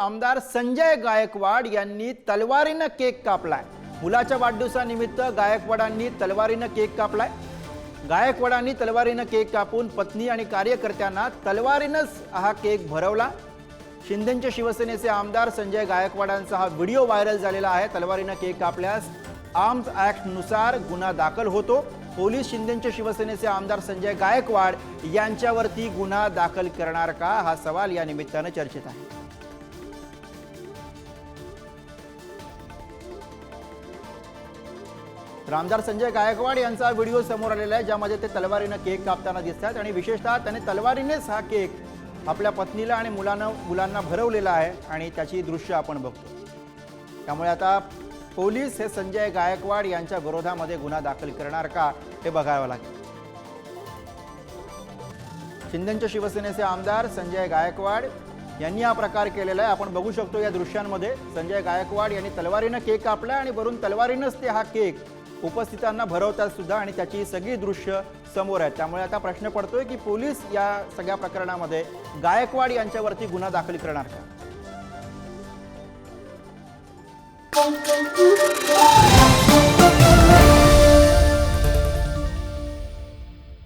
आमदार संजय गायकवाड यांनी तलवारीनं केक कापलाय. मुलाच्या वाढदिवसानिमित्त गायकवाडांनी तलवारीनं केक कापलाय. गायकवाडांनी तलवारीनं केक कापून पत्नी आणि कार्यकर्त्यांना तलवारीनंच हा केक भरवला. शिंदेचे शिवसेनेचे आमदार संजय गायकवाडांचा हा व्हिडिओ व्हायरल झालेला आहे. तलवारीनं केक कापल्यास आर्म्सनुसार गुन्हा दाखल होतो. पोलीस शिंदेचे शिवसेनेचे आमदार संजय गायकवाड यांच्यावरती गुन्हा दाखल करणार का? हा सवाल या निमित्तानं चर्चेत आहे. तर आमदार संजय गायकवाड यांचा व्हिडिओ समोर आलेला आहे ज्यामध्ये ते तलवारीनं केक कापताना दिसत आहेत आणि विशेषतः त्याने तलवारीनेच हा केक आपल्या पत्नीला आणि मुलांना मुलांना भरवलेला आहे आणि त्याची दृश्य आपण बघतो. त्यामुळे आता पोलीस हे संजय गायकवाड यांच्या विरोधामध्ये गुन्हा दाखल करणार का हे बघावं लागेल. शिंदेच्या शिवसेनेचे आमदार संजय गायकवाड यांनी हा प्रकार केलेला आहे. आपण बघू शकतो या दृश्यांमध्ये संजय गायकवाड यांनी तलवारीनं केक कापला आणि वरून तलवारीनंच ते हा केक उपस्थितांना भरवतात सुद्धा आणि त्याची सगळी दृश्य समोर आहेत. त्यामुळे आता प्रश्न पडतोय की पोलीस या सगळ्या प्रकरणामध्ये गायकवाड यांच्यावरती गुन्हा दाखल करणार का?